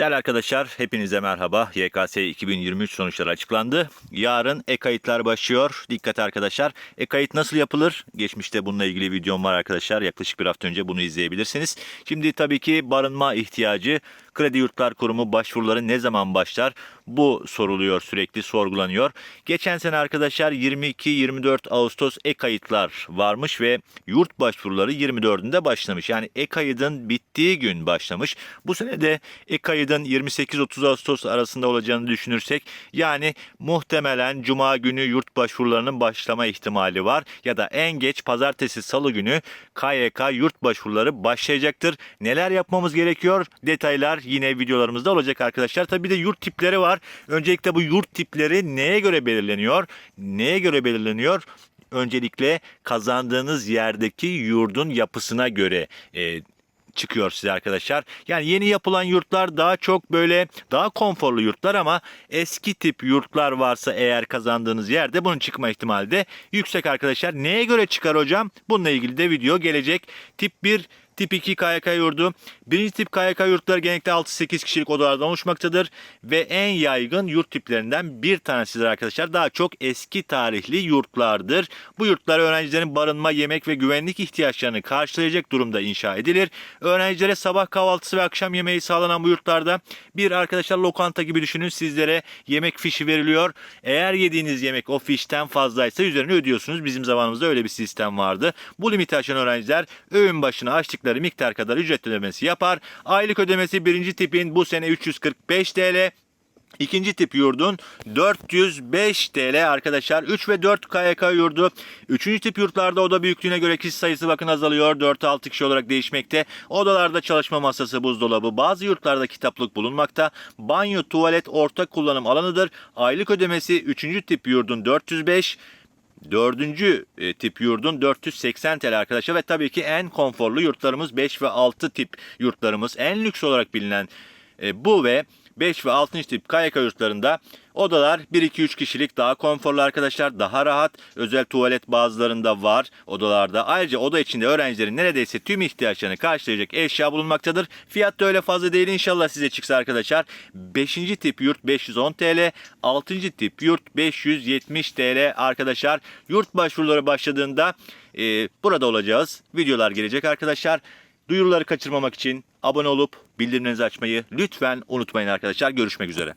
Değerli arkadaşlar hepinize merhaba. YKS 2023 sonuçları açıklandı. Yarın e-kayıtlar başlıyor. Dikkat arkadaşlar. E-kayıt nasıl yapılır? Geçmişte bununla ilgili videom var arkadaşlar. Yaklaşık bir hafta önce bunu izleyebilirsiniz. Şimdi tabii ki barınma ihtiyacı Kredi Yurtlar Kurumu başvuruları ne zaman başlar? Bu soruluyor sürekli sorgulanıyor. Geçen sene arkadaşlar 22-24 Ağustos e-kayıtlar varmış ve yurt başvuruları 24'ünde başlamış. Yani e-kaydın bittiği gün başlamış. Bu sene de e-kaydın 28-30 Ağustos arasında olacağını düşünürsek yani muhtemelen cuma günü yurt başvurularının başlama ihtimali var ya da en geç pazartesi salı günü KYK yurt başvuruları başlayacaktır. Neler yapmamız gerekiyor? Detaylar yine videolarımızda olacak arkadaşlar. Tabi de yurt tipleri var. Öncelikle bu yurt tipleri neye göre belirleniyor? Neye göre belirleniyor? Öncelikle kazandığınız yerdeki yurdun yapısına göre e, çıkıyor size arkadaşlar. Yani yeni yapılan yurtlar daha çok böyle daha konforlu yurtlar ama eski tip yurtlar varsa eğer kazandığınız yerde bunun çıkma ihtimali de yüksek arkadaşlar. Neye göre çıkar hocam? Bununla ilgili de video gelecek. Tip 1 Tip 2 KYK yurdu. Birinci tip KYK yurtları genellikle 6-8 kişilik odalardan oluşmaktadır. Ve en yaygın yurt tiplerinden bir tanesidir arkadaşlar. Daha çok eski tarihli yurtlardır. Bu yurtlar öğrencilerin barınma, yemek ve güvenlik ihtiyaçlarını karşılayacak durumda inşa edilir. Öğrencilere sabah kahvaltısı ve akşam yemeği sağlanan bu yurtlarda bir arkadaşlar lokanta gibi düşünün sizlere yemek fişi veriliyor. Eğer yediğiniz yemek o fişten fazlaysa üzerine ödüyorsunuz. Bizim zamanımızda öyle bir sistem vardı. Bu limiti aşan öğrenciler öğün başına açtıkları miktar kadar ücret ödemesi yapar. Aylık ödemesi birinci tipin bu sene 345 TL. İkinci tip yurdun 405 TL arkadaşlar. 3 ve 4 KYK yurdu. Üçüncü tip yurtlarda oda büyüklüğüne göre kişi sayısı bakın azalıyor. 4-6 kişi olarak değişmekte. Odalarda çalışma masası, buzdolabı. Bazı yurtlarda kitaplık bulunmakta. Banyo, tuvalet ortak kullanım alanıdır. Aylık ödemesi 3. tip yurdun 405 Dördüncü e, tip yurdun 480 TL arkadaşlar ve tabii ki en konforlu yurtlarımız 5 ve 6 tip yurtlarımız. En lüks olarak bilinen e, bu ve 5 ve 6. tip KYK yurtlarında odalar 1-2-3 kişilik daha konforlu arkadaşlar daha rahat özel tuvalet bazılarında var odalarda ayrıca oda içinde öğrencilerin neredeyse tüm ihtiyaçlarını karşılayacak eşya bulunmaktadır fiyat da öyle fazla değil inşallah size çıksa arkadaşlar 5. tip yurt 510 TL 6. tip yurt 570 TL arkadaşlar yurt başvuruları başladığında e, burada olacağız videolar gelecek arkadaşlar Duyuruları kaçırmamak için abone olup bildirimlerinizi açmayı lütfen unutmayın arkadaşlar. Görüşmek üzere.